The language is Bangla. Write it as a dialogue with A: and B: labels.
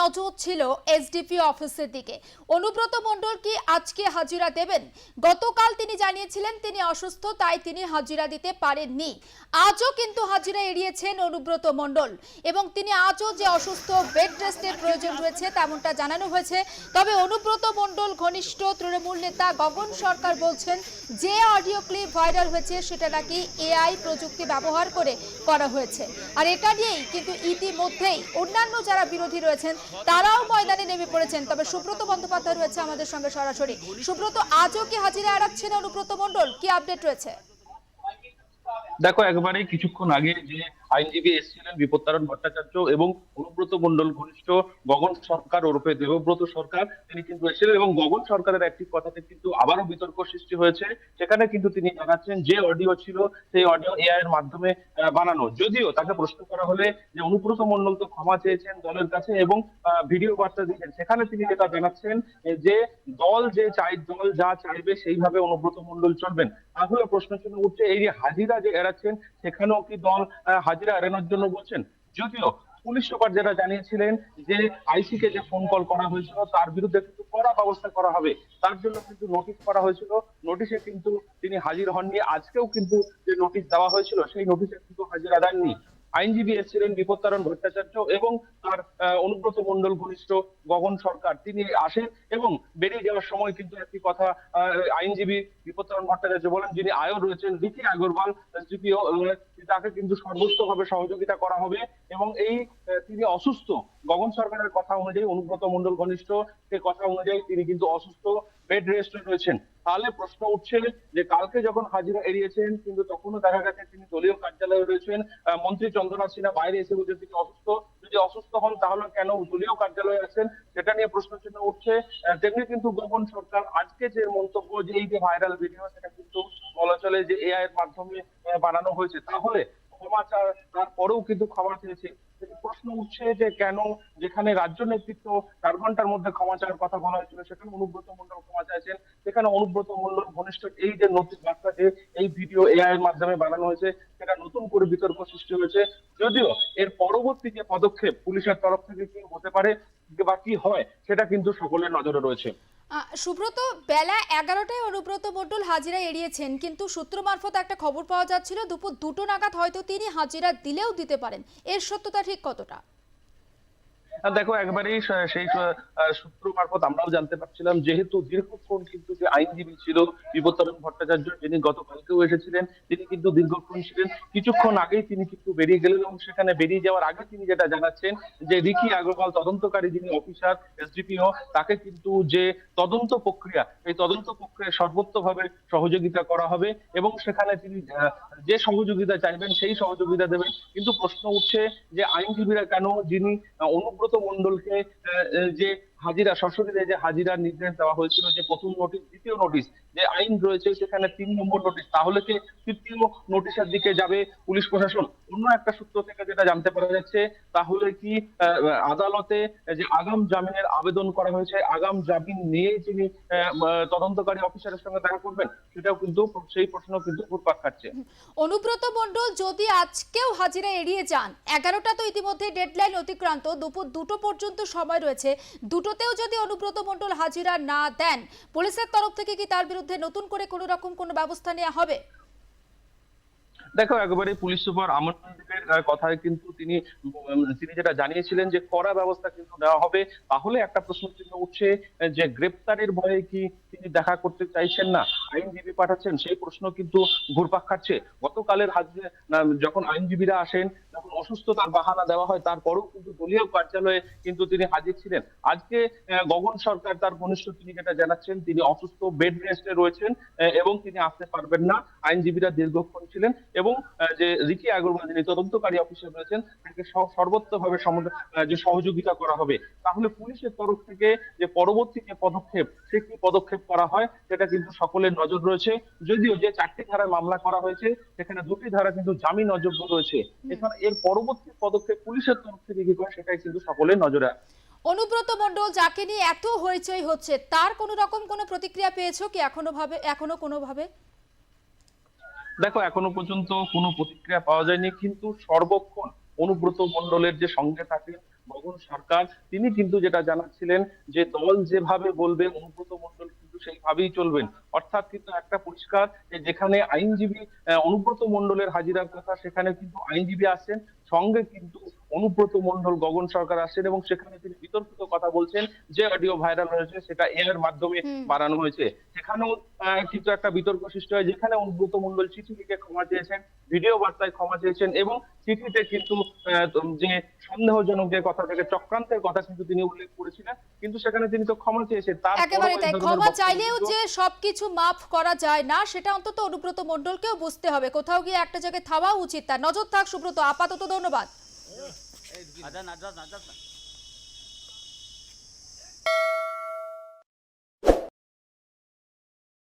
A: নজর ছিল এসডিপি অফিসের দিকে। অনুব্রত মণ্ডল কি আজকে হাজিরা দেবেন? গতকাল তিনি জানিয়েছিলেন তিনি অসুস্থ, তাই তিনি হাজিরা দিতে পারেননি। আজও কিন্তু হাজিরা এড়িয়েছেন অনুব্রত মণ্ডল এবং তিনি আজও যে অসুস্থ বেড রেস্টের প্রয়োজন রয়েছে তেমনটা জানানো হয়েছে। তবে অনুব্রত মণ্ডল, ঘনিষ্ঠ তৃণমূল নেতা গগন সরকার বলছেন, যে অডিও ক্লিপ ভাইরাল হয়েছে সেটা নাকি এআই প্রযুক্তি ব্যবহার করে করা হয়েছে। আর এটা নিয়েই কিন্তু ইতিমধ্যেই অন্যান্য যারা বিরোধী রয়েছেন তারাও ময়দানে নেমে পড়েছেন। তবে সুব্রত বন্দ্যোপাধ্যায় রয়েছে আমাদের সঙ্গে সরাসরি। সুব্রত, আজও কি হাজিরা আড়াচ্ছেন অনুব্রত মন্ডল কি আপডেট রয়েছে?
B: দেখো, একবারে কিছুক্ষণ আগে যে আইনজীবী এসেছিলেন বিপত্তারণ ভট্টাচার্য এবং অনুব্রত মন্ডল ঘনিষ্ঠ গগন সরকার ওরফে দেবব্রত সরকার তিনি কিন্তু এসেছিলেন এবং গগন সরকারের একটি কথাতে কিন্তু আবারও বিতর্ক সৃষ্টি হয়েছে। সেখানে কিন্তু তিনি জানাচ্ছেন যে অডিও ছিল সেই অডিও এআই এর মাধ্যমে বানানো। যদিও তাকে প্রশ্ন করা হলে যে অনুব্রত মন্ডল তো ক্ষমা চেয়েছেন দলের কাছে এবং ভিডিও বার্তা দিয়েছেন। সেখানে তিনি যেটা জানাচ্ছেন যে দল যে চাই দল যা চাইবে সেইভাবে অনুব্রত মন্ডল চলবেন। তাহলে প্রশ্ন চিহ্ন উঠছে এই যে হাজিরা যে এড়াচ্ছেন সেখানেও কি দল আহ, হাজিরা এড়ানোর জন্য বলছেন, যদিও পুলিশ সুপার যেটা জানিয়েছিলেন যে আইসি কে যে ফোন কল করা হয়েছিল, তার বিরুদ্ধে কিন্তু কড়া ব্যবস্থা করা হবে। তার জন্য কিন্তু নোটিশ করা হয়েছিল। নোটিশে কিন্তু তিনি হাজির হননি। আজকেও কিন্তু যে নোটিশ দেওয়া হয়েছিল, সেই নোটিশে কিন্তু হাজিরা দেননি। আইনজীবী এসেছিলেন বিপত্তারণ ভট্টাচার্য এবং তার অনুব্রত মন্ডল ঘনিষ্ঠ গগন সরকার। তিনি আসেন এবং বেরিয়ে যাওয়ার সময় কিন্তু একটি কথা আইনজীবী বিপত্তারণ ভট্টাচার্য বলেন, যিনি আয়ও রয়েছেন, রিকি আগরওয়াল এসডিপিও তাকে কিন্তু সর্বোচ্চভাবে সহযোগিতা করা হবে এবং এই তিনি অসুস্থ। গগন সরকারের কথা অনুযায়ী, অনুব্রত মন্ডল ঘনিষ্ঠ, সে কথা অনুযায়ী তিনি কিন্তু অসুস্থ, বেড রেস্টে রয়েছেন। তাহলে প্রশ্ন উঠছে যে কালকে যখন হাজিরা এড়িয়েছেন, কিন্তু তখনও দেখা গেছে তিনি দলীয় কার্যালয়ে রয়েছেন মন্ত্রী চন্দ্রনাথ সিনহা বাইরে এসে বলছেন তিনি অসুস্থ। যদি অসুস্থ হন তাহলে কেন দলীয় কার্যালয়ে আছেন সেটা নিয়ে প্রশ্ন চিহ্ন উঠছে তেমনি কিন্তু গোপন সরকার আজকে যে মন্তব্য, যে এই যে ভাইরাল ভিডিও, সেটা কিন্তু বলা চলে যে এআই এর মাধ্যমে বানানো হয়েছে। তাহলে ক্ষমা চা- তারপরেও কিন্তু ক্ষমা চেয়েছে। প্রশ্ন উঠছে যে কেন যেখানে রাজ্য নেতৃত্ব চার ঘণ্টার মধ্যে ক্ষমা চাওয়ার কথা বলা হয়েছিল সেখানে অনুব্রত মন্ডল ক্ষমা চাইছেন। সেখানে অনুব্রত মন্ডল ঘনিষ্ঠ এই যে নোটিশ বার্তা যে এই ভিডিও এআই এর মাধ্যমে বানানো হয়েছে, সেটা নতুন করে বিতর্ক সৃষ্টি হয়েছে। যদিও এর পরবর্তী যে পদক্ষেপ পুলিশের তরফ থেকে কি হতে পারে বা কি হয়, সেটা কিন্তু সকলের নজরে রয়েছে।
A: সুব্রত, বেলা এগারোটায় অনুব্রত মণ্ডল হাজিরা এড়িয়েছেন, কিন্তু সূত্র মারফত একটা খবর পাওয়া যাচ্ছিল, দুপুর দুটো নাগাদ হয়তো তিনি হাজিরা দিলেও দিতে পারেন। এর সত্যতা ঠিক কতটা?
B: দেখো একবারেই সেই সূত্র মারফত আমরাও জানতে পারছিলাম যেহেতু দীর্ঘক্ষণ কিন্তু যে আইনজীবী ছিল বিপত্তারণ ভট্টাচার্য যিনি গতকালকেও এসেছিলেন তিনি কিন্তু দীর্ঘক্ষণ ছিলেন। কিছুক্ষণ আগেই তিনি কিন্তু বেরিয়ে গেলেন এবং সেখানে বেরিয়ে যাওয়ার আগে তিনি যেটা জানাচ্ছেন যে রিকি আগরওয়াল তদন্তকারী যিনি অফিসার এসডিপিও তাকে কিন্তু যে তদন্ত প্রক্রিয়া এই তদন্ত প্রক্রিয়া সর্বোচ্চভাবে সহযোগিতা করা হবে এবং সেখানে তিনি যে সহযোগিতা চাইবেন সেই সহযোগিতা দেবেন। কিন্তু প্রশ্ন উঠছে যে আইনজীবীরা কেন যিনি আহ, অনুব্রত মন্ডলকে যে হাজিরা সশরীরে যে হাজিরার নির্দেশ দেওয়া হয়েছিল, যে প্রথম নোটিশ দ্বিতীয় নোটিশ যে আইন রয়েছে সেখানে তিন নম্বর নোটিশ তাহলে কি তৃতীয় নোটিশের দিকে যাবে পুলিশ প্রশাসন? অন্য একটা সূত্র থেকে যেটা জানতে পারা যাচ্ছে, তাহলে কি আদালতে যে আগাম জামিনের আবেদন করা হয়েছে, আগাম জামিন নিয়ে যিনি তদন্তকারী অফিসারের সঙ্গে দেখা করবেন, সেটাও কিন্তু সেই প্রশ্ন কিন্তু ঘুরপাক খাচ্ছে।
A: অনুব্রত মণ্ডল, যদি আজকেও হাজিরা এড়িয়ে যান, এগারোটা তো ইতিমধ্যে ডেডলাইন অতিক্রান্ত, দুপুর দুটো পর্যন্ত সময় রয়েছে দুটোতেও যদি অনুব্রত মণ্ডল হাজিরা না দেন, পুলিশের তরফ থেকে কি তার বিরুদ্ধে নতুন করে কোনো রকম কোনো ব্যবস্থা নেওয়া হবে?
B: দেখো একবারে পুলিশ সুপার আমর কথায় কিন্তু তিনি তিনি যেটা জানিয়েছিলেন যে কড়া ব্যবস্থা কিন্তু নেওয়া হবে। তাহলে একটা প্রশ্ন চিহ্ন উঠছে, যে গ্রেপ্তারের ভয়ে কি তিনি দেখা করতে চাইছেন না? আইনজীবী পাঠাচ্ছেন, সেই প্রশ্ন কিন্তু ঘুরপাক খাচ্ছে। গতকালের হাজিরে যখন আইনজীবীরা আসেন অসুস্থতার বাহানা দেওয়া হয় তারপরেও কিন্তু দলীয় কার্যালয়ে কিন্তু তিনি হাজির ছিলেন। আজকে গগন সরকার তার ঘনিষ্ঠ তিনি যেটা জানাচ্ছেন তিনি অসুস্থ বেড রেস্টে রয়েছেন এবং তিনি আসতে পারবেন না। আইনজীবীরা দীর্ঘক্ষণ ছিলেন এবং যে রিকি আগরওয়াল যিনি তদন্তকারী অফিসার রয়েছেন তাকে স- সর্বোচ্চভাবে যে সহযোগিতা করা হবে। তাহলে পুলিশের তরফ থেকে যে পরবর্তী যে পদক্ষেপ সে কি পদক্ষেপ করা হয় সেটা কিন্তু সকলের নজর রয়েছে। যদিও যে চারটি ধারায় মামলা করা হয়েছে সেখানে দুটি ধারা কিন্তু জামিন অযোগ্য রয়েছে। এখানে এর পরবর্তী পদক্ষেপ পুলিশের তরফ থেকে কি করে সেটাই কিন্তু সকলের নজরে
A: অনুব্রত মণ্ডল যাকে নিয়ে এত হইচই হচ্ছে তার কোনো রকম কোনো প্রতিক্রিয়া পেয়েছ কি এখনও ভাবে এখনও কোনোভাবে
B: দেখো এখনও পর্যন্ত কোনো প্রতিক্রিয়া পাওয়া যায়নি কিন্তু সর্বক্ষণ অনুব্রত মণ্ডলের যে সঙ্গে থাকেন গগন সরকার তিনি কিন্তু যেটা জানাচ্ছিলেন যে দল যেভাবে বলবে অনুব্রত কিন্তু সেইভাবেই চলবেন। অর্থাৎ কিন্তু একটা পরিষ্কার যেখানে আইনজীবী অনুব্রত মন্ডলের হাজিরার কথা, সেখানে কিন্তু আইনজীবী আসেন সঙ্গে কিন্তু অনুব্রত মণ্ডল গগন সরকার আসছেন এবং সেখানে তিনি বিতর্কিত কথা বলছেন যে অডিও ভাইরাল হয়েছে সেটা এর মাধ্যমে। বাড়ানো হয়েছে। সেখানেও কিন্তু একটা বিতর্ক সৃষ্টি হয় যেখানে অনুব্রত মণ্ডল চিঠি লিখে ক্ষমা চেয়েছেন ভিডিও বার্তায় ক্ষমা চেয়েছেন এবং চিঠিতে কিন্তু যে সন্দেহজনক যে কথা থেকে চক্রান্তের কথা কিন্তু তিনি উল্লেখ করেছিলেন কিন্তু সেখানে তিনি তো ক্ষমা চেয়েছেন। তার
A: একেবারে তাই ক্ষমা চাইলেও যে সবকিছু মাফ করা যায় না সেটা অন্তত অনুব্রত মন্ডলকেও বুঝতে হবে। কোথাও গিয়ে একটা জায়গায় থামা উচিত তার। নজর থাক সুব্রত আপাতত ধন্যবাদ।
C: అదే నడ్రాజ్ నడ్రాజ్